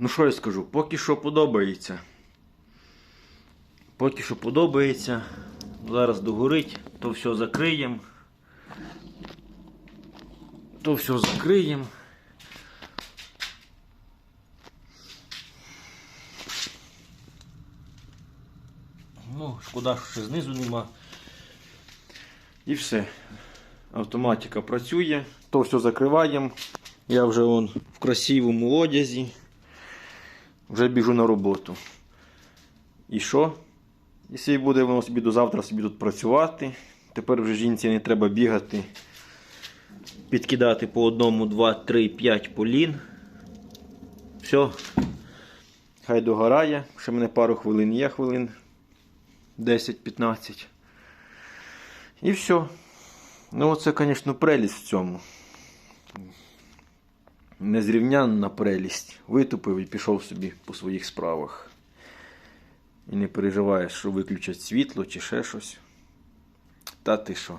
Ну що я скажу, поки що подобається. Поки що подобається. Зараз догорить, то все закриємо. То все закриємо. Ну, шкода, що ще знизу нема. І все. Автоматика працює. То все закриваємо. Я вже вон в красивому одязі. Вже біжу на роботу. І що? Якщо буде воно собі до завтра собі тут працювати, тепер вже жінці не треба бігати, підкидати по одному, два, три, п'ять полін. Все. Хай догорає. Ще мене пару хвилин є хвилин. 10-15. І все. Ну, оце, звісно, прелість в цьому. Незрівнянна прелість. Витупив і пішов собі по своїх справах. І не переживаєш, що виключать світло чи ще щось. Та ти що?